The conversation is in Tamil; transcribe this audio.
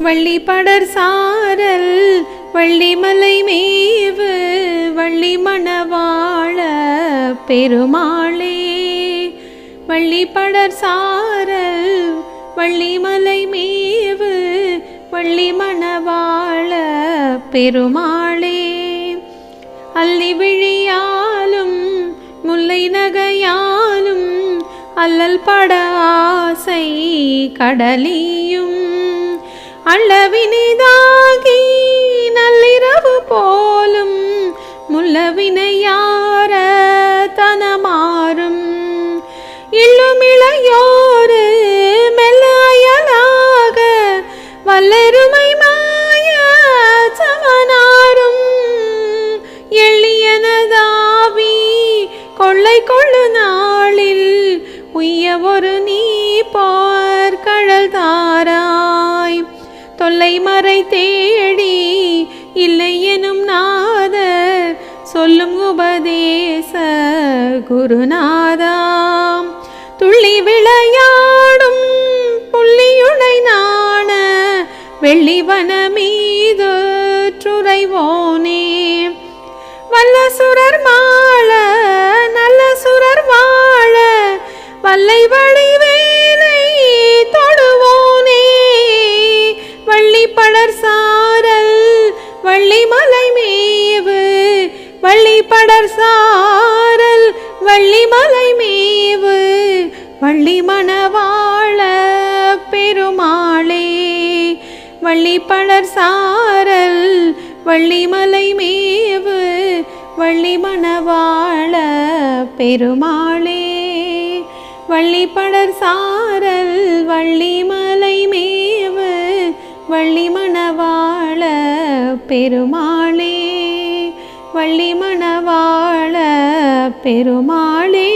வள்ளி படர் சாரல் வள்ளி மலை மேவு வள்ளி மணவாழ பெருமாளே. வள்ளி படர் சாரல் வள்ளி மலை மேவு வள்ளி மணவாழ பெருமாளே. அள்ளி விழியாலும் முல்லை நகையாலும் அல்லல் பட ஆசை கடலியும். அளவினிதாகி நள்ளிரவு போலும் முள்ளவினையார தனமாறும் இள்ளுமிளையோரு மெல்ல அயலாக வல்லருமை மாய சமனாரும் எள்ளியனதாவி கொள்ளை கொள்ளு நாளில் உய்ய ஒரு நீ பார் கழல் தாரா தொல்லை தேடி இல்லை எனும் நாதர் சொல்லும் உபதேச குருநாதாம். துள்ளி விளையாடும் புள்ளியுடை நாண வெள்ளிவன மீது துறைவோனே படர் சாரல் வள்ளிமலை மேவு வள்ளி மணவாழ பெருமாளே. வள்ளி படர் சாரல் வள்ளிமலை மேவு வள்ளி மணவாழ பெருமாளே. வள்ளி படர் சாரல் வள்ளிமலை மேவு வள்ளி மணவாழ பெருமாளே. வள்ளி மணவாழ பெருமாளே.